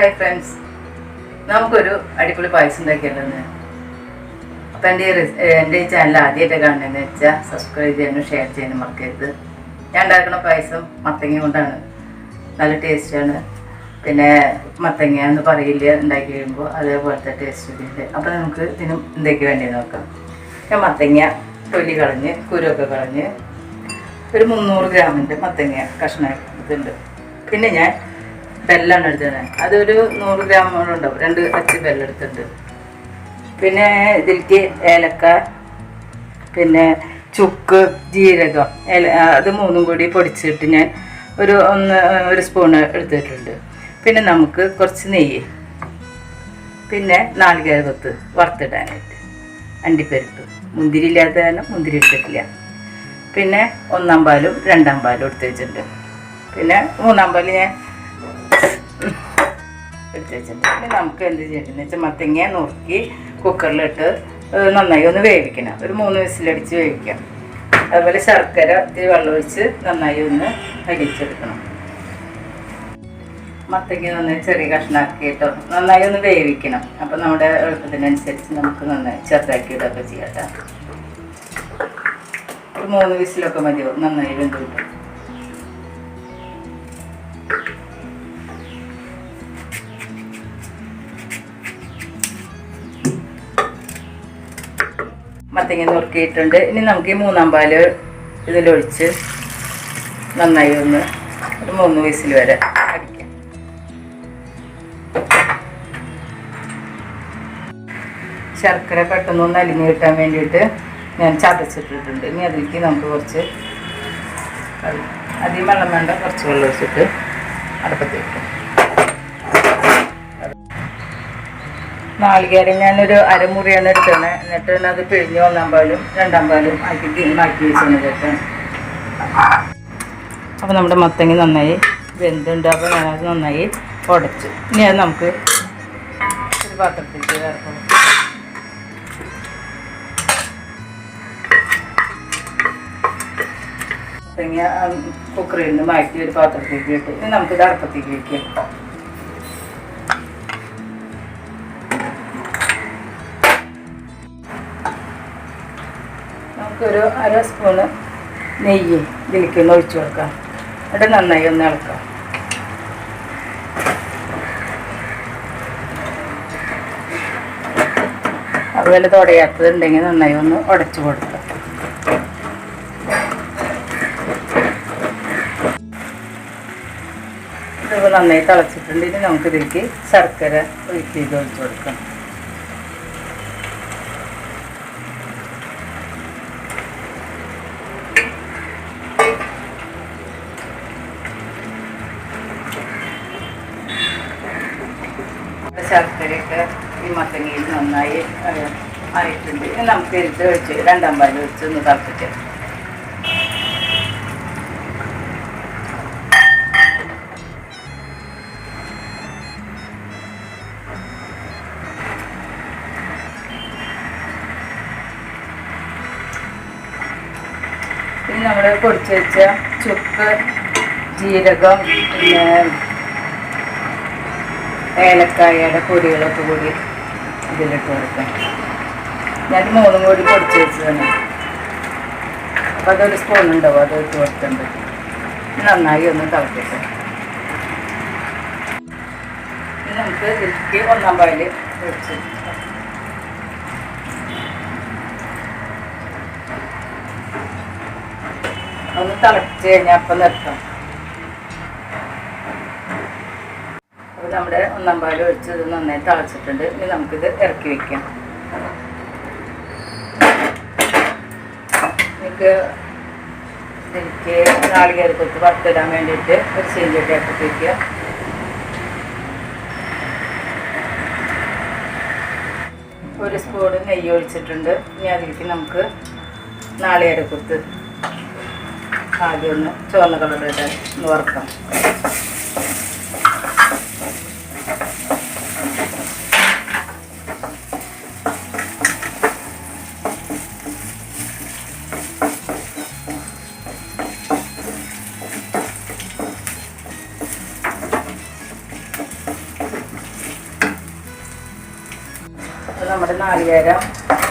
Hi friends നമുക്കൊരു അടിപൊളി പായസം ഉണ്ടാക്കിയല്ലോ അപ്പം എന്റെ എന്റെ ഈ ചാനൽ ആദ്യമായിട്ട് കാണുന്നതെന്ന് വെച്ചാൽ സബ്സ്ക്രൈബ് ചെയ്യാനും ഷെയർ ചെയ്യാനും മറക്കരുത്. ഞാൻ ഉണ്ടാക്കുന്ന പായസം മത്തങ്ങ കൊണ്ടാണ്. നല്ല ടേസ്റ്റാണ് പിന്നെ മത്തങ്ങ എന്ന് പറയില്ല ഉണ്ടാക്കി കഴിയുമ്പോൾ അതേപോലത്തെ ടേസ്റ്റ് ഉണ്ട്. അപ്പോൾ നമുക്ക് ഇതിനും എന്തൊക്കെ വേണ്ടി നോക്കാം. ഞാൻ മത്തങ്ങ തൊലി കളഞ്ഞ് കുരുവൊക്കെ കളഞ്ഞ് ഒരു മുന്നൂറ് ഗ്രാമിന്റെ മത്തങ്ങ കഷ്ണം ഇതുണ്ട് പിന്നെ ഞാൻ ബെല്ലാണ് എടുത്തത് അതൊരു നൂറ് ഗ്രാമോളം ഉണ്ടാവും. രണ്ട് അച്ച് ബെല്ലെടുത്തിട്ടുണ്ട് പിന്നെ ഇതിലേക്ക് ഏലക്ക പിന്നെ ചുക്ക് ജീരകം അത് മൂന്നും കൂടി പൊടിച്ചിട്ട് ഞാൻ ഒരു ഒന്ന് ഒരു സ്പൂൺ എടുത്തിട്ടുണ്ട്. പിന്നെ നമുക്ക് കുറച്ച് നെയ്യ് പിന്നെ നാളികേര കൊത്ത് വറുത്തിടാനായിട്ട്. അണ്ടിപ്പരിപ്പ്. മുന്തിരി ഇല്ലാത്ത കാരണം മുന്തിരി ഇട്ടിട്ടില്ല പിന്നെ ഒന്നാം പാലും രണ്ടാം പാലും എടുത്ത് വെച്ചിട്ടുണ്ട്. പിന്നെ മൂന്നാം പാൽ ഞാൻ എടുത്ത് വെച്ചിട്ട് നമുക്ക് എന്ത് ചെയ്യണമെന്ന് വെച്ചാൽ മത്തങ്ങ നുറുക്കി കുക്കറിലിട്ട് നന്നായി ഒന്ന് വേവിക്കണം. ഒരു മൂന്ന് വിസിലടിച്ച് വേവിക്കാം. അതുപോലെ ശർക്കര ഇത്തിരി വെള്ളം ഒഴിച്ച് നന്നായി ഒന്ന് അരിച്ചെടുക്കണം. മത്തങ്ങ നന്നായി ചെറിയ കഷ്ണാക്കിയിട്ട് നന്നായി ഒന്ന് വേവിക്കണം. അപ്പം നമ്മുടെ എളുപ്പത്തിനനുസരിച്ച് നമുക്ക് നന്നായി ചെറുതാക്കി ഇതൊക്കെ ചെയ്യാം ഒരു മൂന്ന് വിസിലൊക്കെ മതിയോ നന്നായി വെന്ത് കിട്ടും. മത്തങ്ങ നുറുക്കിയിട്ടുണ്ട്. ഇനി നമുക്ക് ഈ മൂന്നാം പാൽ ഇതിലൊഴിച്ച് നന്നായി ഒന്ന് ഒരു മൂന്ന് വയസ്സിൽ വരെ അടിക്കാം. ശർക്കര പെട്ടെന്ന് ഒന്ന് അലിഞ്ഞ് കിട്ടാൻ വേണ്ടിയിട്ട് ഞാൻ ചതച്ചിട്ടിട്ടുണ്ട്. ഇനി അതിലേക്ക് നമുക്ക് കുറച്ച് അധികം വെള്ളം വേണ്ട കുറച്ച് വെള്ളം ഒഴിച്ചിട്ട് അടുപ്പത്ത് നാളികേരം ഞാനൊരു അരമുറിയാണ് എടുത്തത്. എന്നിട്ട് അത് പിഴിഞ്ഞ് ഒന്നാം പാലും രണ്ടാം പാലും ആക്കി മാറ്റി വെച്ചതാണ് അപ്പോൾ നമ്മുടെ മത്തങ്ങി നന്നായി വെന്തുണ്ട്. അപ്പോൾ ഞാനത് നന്നായി ഉടച്ചു. ഇനി അത് നമുക്ക് ഒരു പാത്രത്തിലേക്ക് മത്തങ്ങ കുക്കറിൽ നിന്ന് മാറ്റി ഒരു പാത്രത്തിലേക്ക് ഇട്ട്. ഇനി നമുക്കിത് അടുപ്പത്തേക്ക് വയ്ക്കാം നമുക്കൊരു അര സ്പൂണ് നെയ്യ് ഇതിലേക്ക് ഒഴിച്ചു കൊടുക്കാം. അത് നന്നായി ഒന്ന് ഇളക്കാം. അതുപോലെ തുടയാത്തതുണ്ടെങ്കിൽ നന്നായി ഒന്ന് ഉടച്ചു കൊടുക്കാം. ഇത് നന്നായി തിളച്ചിട്ടുണ്ട്. ഇനി നമുക്കിതിലേക്ക് ശർക്കര ഒഴിച്ച് ഒഴിച്ചു കൊടുക്കാം. ശർക്കരയൊക്കെ ഈ മത്തങ്ങയിൽ നന്നായി ആയിട്ടുണ്ട്. നമുക്ക് എടുത്ത് വെച്ച് രണ്ടാം പാൽ വെച്ച് ഒന്ന് തിളപ്പിക്കാം. നമ്മൾ പൊടിച്ച് വെച്ച ചുക്ക് ജീരകം പിന്നെ ഏലക്കായയുടെ പൊടികളൊക്കെ കൂടി ഇതിലിട്ട് കൊടുക്കാം. ഞാൻ മൂന്നും കൂടി പൊടിച്ച് വെച്ചതാണ്. അപ്പോൾ അതൊരു സ്പൂൺ ഉണ്ടാവും അത് ഇട്ട് കൊടുക്കാൻ പറ്റും നന്നായി ഒന്ന് തിളക്കട്ടെ നമുക്ക് ഇതിലേക്ക് ഒന്നാം പാൽ ഒഴിച്ച് ഒന്ന് തിളച്ച് കഴിഞ്ഞാൽ അപ്പം നിർത്താം. നമ്മുടെ ഒന്നാം പാൽ ഒഴിച്ച് ഇത് നന്നായി തളച്ചിട്ടുണ്ട്. ഇനി നമുക്കിത് ഇറക്കി വെക്കാം. എനിക്ക് എനിക്ക് നാളികേര കൊത്ത് വറുത്തിടാൻ വേണ്ടിയിട്ട് ഒരു ചീഞ്ചട്ടി ഇറക്കി വയ്ക്കുക ഒരു സ്പൂൺ നെയ്യ് ഒഴിച്ചിട്ടുണ്ട്. ഇനി അതിലേക്ക് നമുക്ക് നാളികേര കൊത്ത് ആദ്യം ഒന്ന് ചുവന്ന കളറിട്ട് വറുക്കാം. നമ്മുടെ നാളികേരം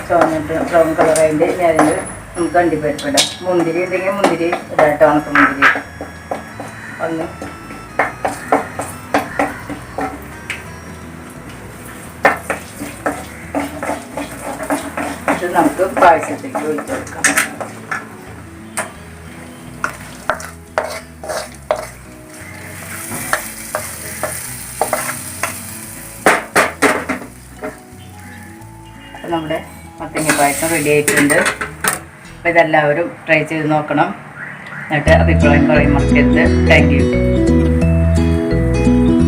ചുവന്നിട്ട് ബ്രൗൺ കളറായിട്ട് അതിന്റെ അതിൽ നമുക്ക് അണ്ടിപ്പരിപ്പിടാം മുന്തിരി ഉണ്ടെങ്കിൽ മുന്തിരി ഇടാട്ടോ ഉണക്ക മുന്തിരി. ഒന്ന്. നമുക്ക് പായസത്തേക്ക് ഒഴിച്ചു കൊടുക്കാം. നമ്മുടെ മത്തങ്ങ പായസം റെഡി ആയിട്ടുണ്ട്. അപ്പോൾ ഇതെല്ലാവരും ട്രൈ ചെയ്ത് നോക്കണം. എന്നിട്ട് അഭിപ്രായം പറയും മറക്കരുത് താങ്ക് യു